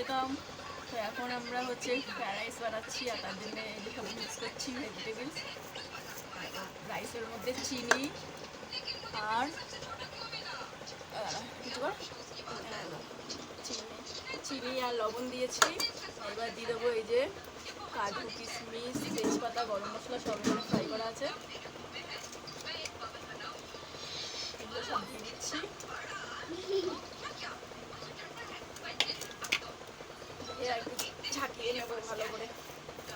যেতাম তো এখন আমরা হচ্ছে ফ্রাইড রাইস বানাচ্ছি আর তার জন্য সব মিক্স করছি ভেজিটেবলস রাইসের মধ্যে চিনি আর চিনি আর লবণ দিয়েছি। এবার দিয়ে দেবো এই যে কাজু, কিশমিশ, তেজপাতা, গরম মশলা সব এখানে ফ্রাই করা আছে। এগুলো সব দিয়ে দিচ্ছি এর একটু ঝাঁকিয়ে নেব ভালো করে তো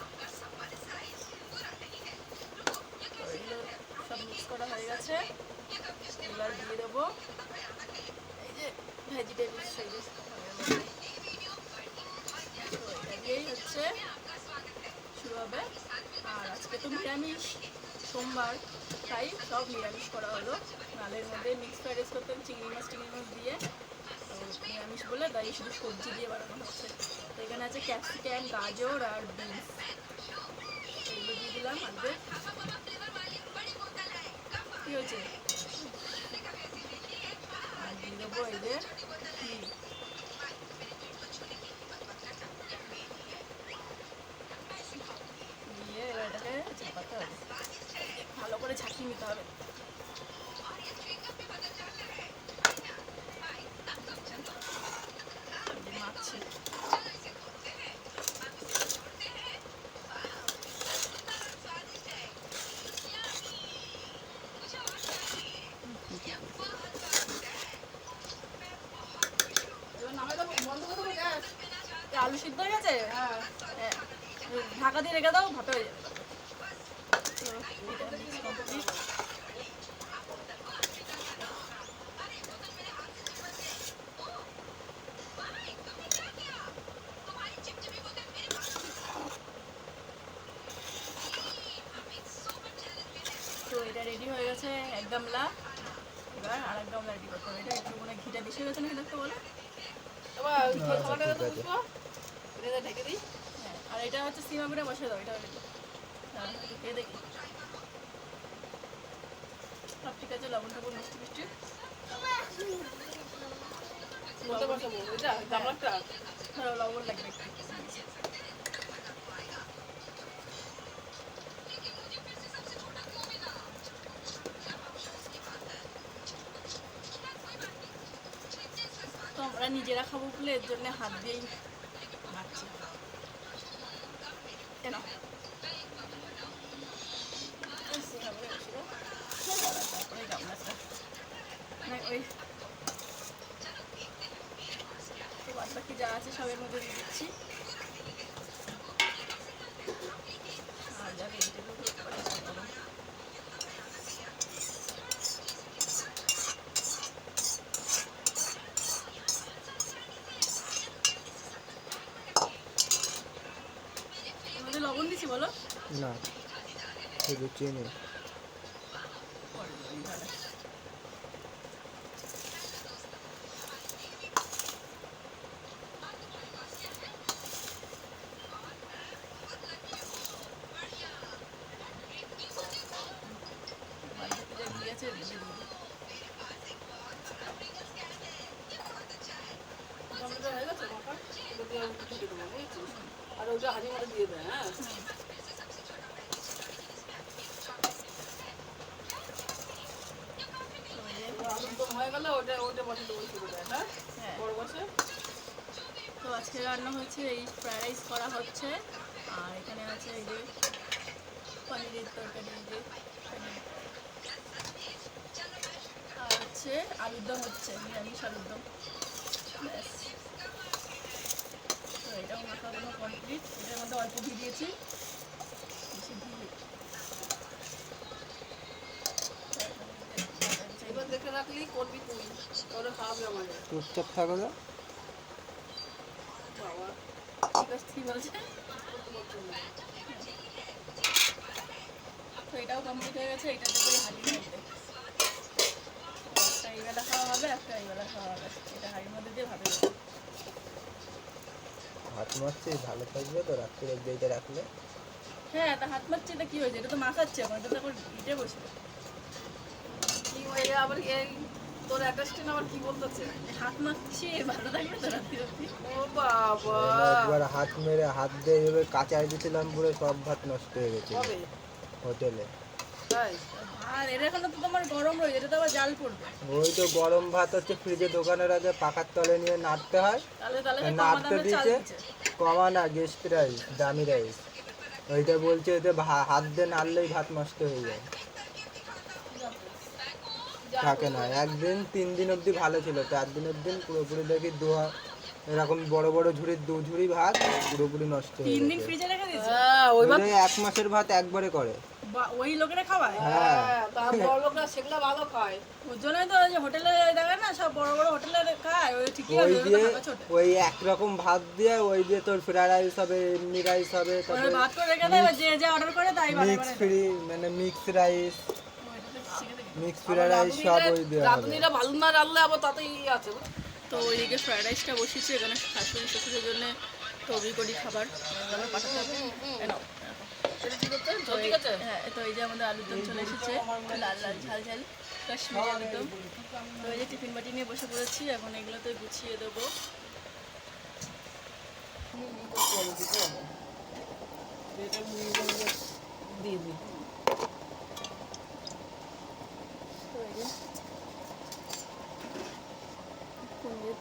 এগুলো সব মিক্স করা হয়ে গেছে এবার দিয়ে দেবো এই যে ভেজিটেবলস সেই যে তো এটা দিয়েই হচ্ছে শুরু হবে তো নিরামিষ সোমবার। তাই সব নিরামিষ করা হলো। ডালের মধ্যে মিক্স ফ্রাইড রাইস করতাম, চিংড়ি মাছ চিংড়ি মাছ দিয়ে। নিরামিষ বলে তাই শুধু সবজি দিয়ে বানানো হচ্ছে। তো এখানে আছে ক্যাপসিকাম গাজর আর বিনস এগুলো দিয়ে দিলাম আমাদের কী হয়েছে আর দিয়ে দেবো এই যে ঘি। দিয়ে এবার এটাকে চাপাতে হবে ভালো করে ছাঁকিয়ে নিতে হবে এই যে মাখছি। এ আলু সিদ্ধ হয়ে গেছে ঢাকা দিয়ে রেখে দাও ভাপে যাবে তো এটা তো এটা রেডি হয়ে গেছে এক গামলা এবার আর এক গামলা রেডি করতে হবে। এটা একটু মানে ঘিটা বেশি হয়ে গেছে না একটু বলে হ্যাঁ, আর এটা হচ্ছে সিমা করে বসে দাও এটা রেডি হ্যাঁ খেয়ে দেখি। সব ঠিক আছে লবণ টবণ মিষ্টি মিষ্টি। হ্যাঁ লবণ লাগবে। একটু আমরা নিজেরা খাব বলে এর জন্য হাত দিয়েই মারছি। কেন? ওই যা আছে সবের মধ্যে দিচ্ছি আর যা ভেজিটেবল পরে দেবো এর মধ্যে বলো। না শুধু চিনি পরে দিই তাহলে। বাড়িতে যা ঘি আছে ঢেলে দিয়ে দিই। আর ওটা হাজি মতো দিয়ে দেয় হ্যাঁ তো এই যে আলুর দম হয়ে গেলে ওটা ওইটা বসে দেবো শুরু দেয় হ্যাঁ হ্যাঁ বড় বসে তো আজকে রান্না হচ্ছে এই ফ্রাইড রাইস করা হচ্ছে। আর এখানে আছে এই যে পনিরের তরকারি যে আর হচ্ছে আলুর দম হচ্ছে, নিরামিষ আলুর দম। তো এটাও মাখানো কমপ্লিট অল্প ঘি দিয়েছি। এবার দেখে রাখলি করবি তুই। তোরে খাওয়াবে আমাদের। চুপচাপ থাকো না বাবা ঠিক আছে কি বলছে তো এটাও কমপ্লিট হয়ে গেছে এটা থেকে হাঁড়ির মধ্যে একটা এই বেলা খাওয়া হবে একটা এই বেলা খাওয়া হবে। এটা হাঁড়ির মধ্যে দিয়ে ভাবে দেবো। হাত মারছে ভালো থাকবে তো রাত্রে রাখলে। হ্যাঁ তা হাত মারছে এটা কি হয়েছে? এটা তো মাখাচ্ছে এখন এটা তো এখন ইটে বসে। কি হয়ে আবার এই তোর অ্যাটাস্টেন আবার কি বলতেছে? হাত মাখছি ভালো থাকবে তো রাত্রি রাত্রি। ও বাবা! একবার হাত মেরে হাত দিয়ে এভাবে কাঁচায় দিয়েছিলাম পুরো সব ভাত নষ্ট হয়ে গেছে। হোটেলে। আর এটা এখন তো তোমার গরম রয়েছে এটা তো আবার জাল পড়বে। ওই তো গরম ভাত হচ্ছে ফ্রিজে দোকানের আগে পাকার তলে নিয়ে নাড়তে হয়। তাহলে তাহলে নাড়তে দামে চাল দিয়েছে দিচ্ছে। কমা না গেস্ট রাইস দামি রাইস ওইটা বলছে ওতে হাত দিয়ে নাড়লেই ভাত নষ্ট হয়ে যায়। থাকে না একদিন তিন দিন অবধি ভালো ছিল চার দিনের দিন পুরোপুরি দেখি দু হা- এরকম বড় বড় ঝুড়ির দু ঝুড়ি ভাত পুরোপুরি নষ্ট হয়ে তিন দিন ফ্রিজে রেখে দিয়েছে? হ্যাঁ ওই এক মাসের ভাত একবারে করে। ওই লোকেরা খাওয়ায়? হ্যাঁ। হ্যাঁ তার বড় লোকরা সেগুলো ভালো খায়। ওর জন্যই তো ওই যে হোটেলে দেখে না সব বড় বড় হোটেলে খায় ওই ঠিকই ওই দিয়ে ওই একরকম ভাত দিয়ে ওই দিয়ে তোর ফ্রাইড রাইস হবে এমনি রাইস হবে তারপরে ভাত করে রেখে দেয় যে যে অর্ডার করে তাই বারে মিক্স ফ্রি মানে mix rice. Mix fried rice সব ওই হবে। রাঁধুনিরা ভালো না রাঁধলে আবার তাতেই আছে। তো ওইদিকে ফ্রাইড রাইসটা বসিয়েছি এখানে শাশুড়ি শ্বশুরের জন্য তৈরি করি খাবার। আমরা পাঠাতে হবে ঠিক আছে তো হ্যাঁ তো এই যে আমাদের আলুর দম চলে এসেছে, লাল লাল, ঝাল ঝাল, কাশ্মীরি আলুর দম। তো এই যে টিফিন বাটি নিয়ে বসে পড়েছি, এখন এগুলোতে গুছিয়ে দেবো। দিয়ে দিই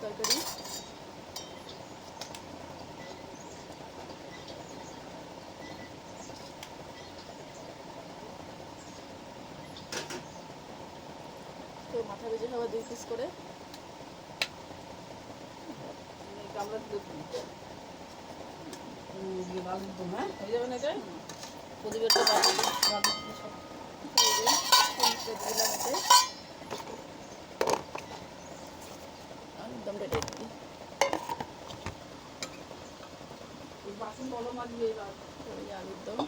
তরকারি তো মাথা ভেজে খাবার দুই পিস করে। দিয়ে দিয়ে হ্যাঁ? এটা প্রদীপেরটা দিলাম এতে বাসন বলো তো এই আলুর দম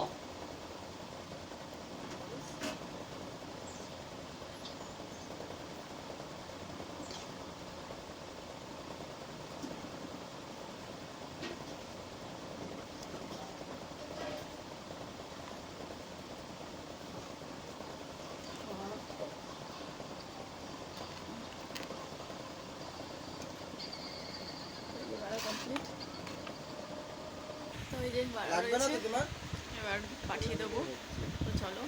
এই তো যে এবার পাঠিয়ে দেবো। তো চলো।